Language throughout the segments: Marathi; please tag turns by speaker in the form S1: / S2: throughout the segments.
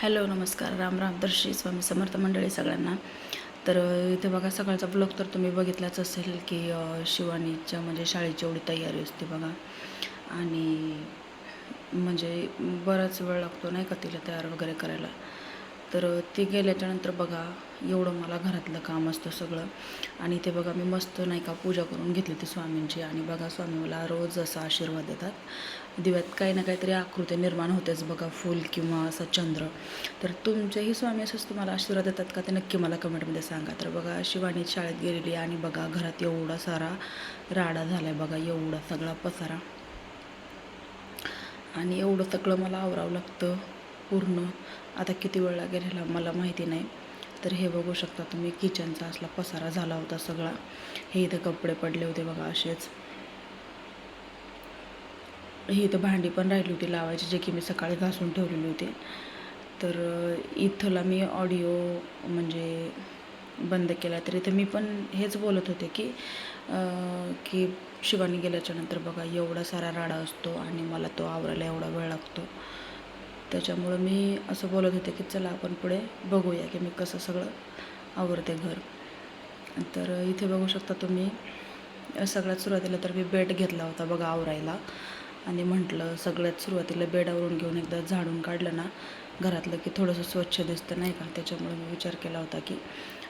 S1: हॅलो नमस्कार. राम राम. तर श्री स्वामी समर्थ मंडळी सगळ्यांना. तर इथे बघा सकाळचा ब्लॉग तर तुम्ही बघितलाच असेल की शिवानीच्या म्हणजे शाळेची एवढी तयारी असते बघा. आणि म्हणजे बराच वेळ लागतो नाही का तिला तयार वगैरे करायला. तर ती गेल्याच्यानंतर बघा एवढं मला घरातलं काम असतं सगळं. आणि ते बघा मी मस्त नाही का पूजा करून घेतली ती स्वामींची. आणि बघा स्वामी मला रोज असा आशीर्वाद देतात. दिव्यात काही ना काहीतरी आकृती निर्माण होतेच बघा फूल किंवा असं चंद्र. तर तुमचेही स्वामी असंच तुम्हाला आशीर्वाद देतात का ते नक्की मला कमेंटमध्ये सांगा. तर बघा शिवानी शाळेत गेलेली आणि बघा घरात एवढा सारा राडा झाला आहे बघा एवढा सगळा पसारा. आणि एवढं सगळं मला आवरावं लागतं. पूर्ण. आता किती वेळ लागेल ह्याला मला माहिती नाही. तर हे बघू शकता तुम्ही किचनचा असला पसारा झाला होता सगळा. हे इथं कपडे पडले होते बघा असेच. ही इथं भांडी पण राहिली होती लावायची जे की मी सकाळी घासून ठेवलेली होती. तर इथला मी ऑडिओ म्हणजे बंद केला. तर इथं मी पण हेच बोलत होते की आ, की शिवानी गेल्याच्यानंतर बघा एवढा सारा राडा असतो आणि मला तो आवरायला एवढा वेळ लागतो. त्याच्यामुळं मी असं बोलत होते की चला आपण पुढे बघूया की मी कसं सगळं आवरते घर. तर इथे बघू शकता तुम्ही सगळ्यात सुरुवातीला तर मी बेड घेतला होता बघा आवरायला. आणि म्हटलं सगळ्यात सुरुवातीला बेड आवरून घेऊन एकदा झाडून काढलं ना घरातलं की थोडंसं स्वच्छ दिसतं नाही का? त्याच्यामुळे मी विचार केला होता की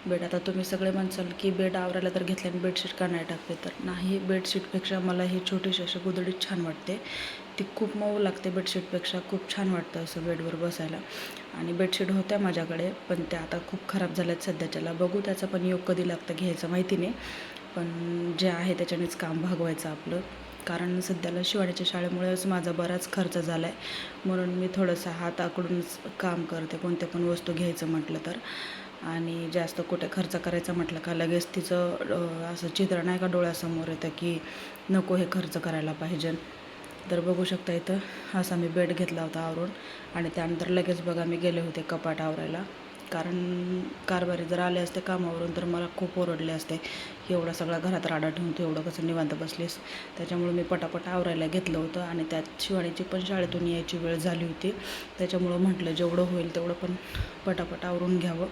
S1: बेड आता तुम्ही सगळे म्हणसाल की बेड आवरायला तर घेतल्याने आणि बेडशीट का नाही टाकते? तर नाही बेडशीटपेक्षा मला ही छोटीशी अशी गुदडीत छान वाटते. ती खूप मऊ लागते बेडशीटपेक्षा खूप छान वाटतं असं बेडवर बसायला. आणि बेडशीट होत्या माझ्याकडे पण त्या आता खूप खराब झाल्यात सध्याच्याला. बघू त्याचा पण योग कधी लागतं घ्यायचं माहिती नाही. पण जे आहे त्याच्यानेच काम भागवायचं आपलं. कारण सध्याला शिवाण्याच्या शाळेमुळेच माझा बराच खर्च झाला आहे म्हणून मी थोडंसं हात आकडूनच काम करते कोणत्या पण वस्तू घ्यायचं म्हटलं तर. आणि जास्त कुठे खर्च करायचा म्हटलं का लगेच तिचं असं चित्र नाही का डोळ्यासमोर येतं की नको हे खर्च करायला पाहिजे. तर बघू शकता इथं असा मी बेड घेतला होता आवरून. आणि त्यानंतर लगेच बघा मी गेले होते कपाट आवरायला. कारण कारभारी जर आले असते कामावरून तर मला खूप ओरडले असते. एवढा सगळा घरात राडा ठेवून तू एवढं कसं निवांत बसलीस? त्याच्यामुळे मी पटापट आवरायला घेतलं होतं. आणि त्यात शिवाणीची पण शाळेतून यायची वेळ झाली होती. त्याच्यामुळं म्हटलं जेवढं होईल तेवढं पण पटापट आवरून घ्यावं.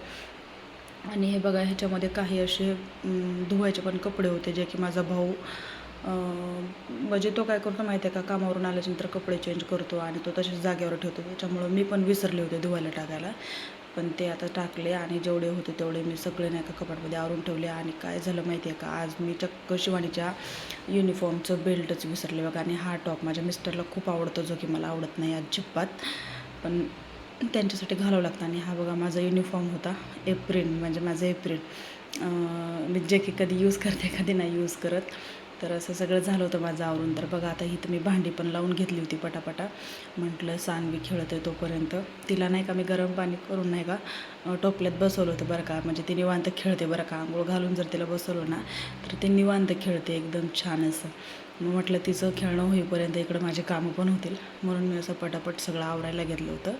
S1: आणि हे बघा ह्याच्यामध्ये काही असे धुवायचे पण कपडे होते जे की माझा भाऊ म्हणजे तो काय करतो माहिती आहे का? कामावरून आल्याच्यानंतर कपडे चेंज करतो आणि तो तसेच जागेवर ठेवतो. त्याच्यामुळं मी पण विसरले होते धुवायला टाकायला. पण ते आता टाकले आणि जेवढे होते तेवढे मी सगळे नाही का कपाटमध्ये आवरून ठेवले. आणि काय झालं माहिती आहे का? आज मी चक्क शिवानीच्या युनिफॉर्मचं बेल्टच विसरले बघा. आणि हा टॉप माझ्या मिस्टरला खूप आवडतो जो की मला आवडत नाही अजिबात. पण त्यांच्यासाठी घालावं लागतं. आणि हा बघा माझा युनिफॉर्म होता एप्रिल म्हणजे माझं एप्रिल. मी म्हणजे जे की कधी यूज करते कधी नाही यूज करत. तर असं सगळं झालं होतं माझं आवरून. तर बघा आता इथं मी भांडी पण लावून घेतली होती पटापटा. म्हटलं सानवी खेळत आहे तोपर्यंत. तिला नाही का मी गरम पाणी करून नाही का टोपल्यात बसवलं होतं बरं का. म्हणजे ती निवांत खेळते बरं का. आंघोळ घालून जर तिला बसवलं ना तर ते निवांत खेळते एकदम छान असं. मग म्हटलं तिचं खेळणं होईपर्यंत इकडं माझे कामं पण होतील. म्हणून मी असं पटापट सगळं आवरायला घेतलं होतं.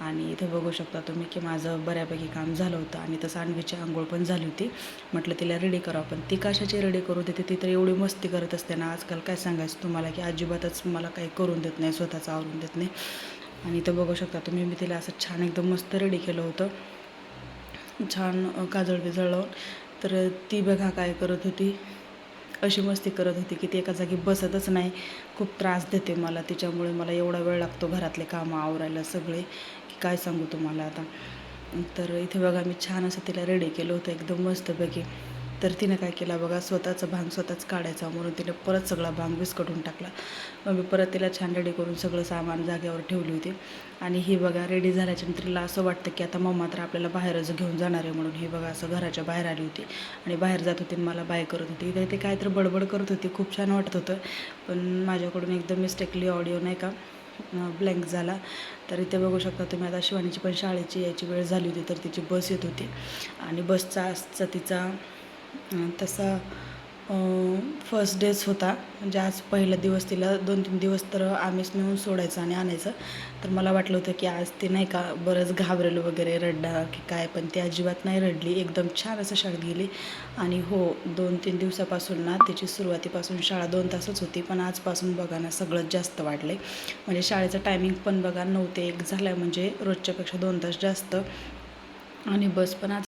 S1: आणि इथे बघू शकता तुम्ही की माझं बऱ्यापैकी काम झालं होतं आणि तसं आणवीची आंघोळ पण झाली होती. म्हटलं तिला रेडी करावं. पण ती कशाची रेडी करून देते ती तर एवढी मस्ती करत असते ना. आजकाल काय सांगायचं तुम्हाला की अजिबातच मला काही करून देत नाही स्वतःचं आवरून देत नाही. आणि इथं बघू शकता तुम्ही मी तिला असं छान एकदम मस्त रेडी केलं होतं. छान काजळ बिजळ लावून. तर ती बघा काय करत होती. अशी मस्ती करत होती की ती एका जागी बसतच नाही. खूप त्रास देते मला. तिच्यामुळे मला एवढा वेळ लागतो घरातले कामं आवरायला सगळे. की काय सांगू तुम्हाला आता? तर इथे बघा मी छान असं तिला रेडी केलं होतं. एकदम मस्तपैकी. तर तिनं काय केलं बघा स्वतःचं भांग स्वतःच काढायचा म्हणून तिने परत सगळा भांग विस्कटून टाकला. मग मी परत तिला छान रेडी करून सगळं सामान जागेवर ठेवली होती. आणि ही बघा रेडी झाल्याच्यानंतर तिला असं वाटतं की आता मम्मा तर आपल्याला बाहेरच घेऊन जाणार आहे म्हणून ही बघा असं घराच्या बाहेर आली होती. आणि बाहेर जात होती आणि मला बाय करत होती. इथे ते काय तर बडबड करत होती खूप छान वाटत होतं. पण माझ्याकडून एकदम मिस्टेकली ऑडिओ नाही का ब्लँक झाला. तर इथे बघू शकता तुम्ही आता शिवानीची पण शाळेची यायची वेळ झाली होती तर तिची बस येत होती. आणि बसचा असचा तिचा तसा फर्स्ट डेच होता. म्हणजे आज पहिला दिवस तिला दोन तीन दिवस तर आम्हीच नेऊन सोडायचं आणि आणायचं. तर मला वाटलं होतं की आज ती नाही का बरंच घाबरेल वगैरे रडणार की काय पण ती अजिबात नाही रडली. एकदम छान असं शाळेत गेली. आणि हो दोन तीन दिवसापासून ना तिची सुरुवातीपासून शाळा दोन तासच होती पण आजपासून बघा ना सगळंच जास्त वाढलं म्हणजे शाळेचं टायमिंग पण बघा नऊ ते एक झालं म्हणजे रोजच्यापेक्षा दोन तास जास्त. आणि बस पण आज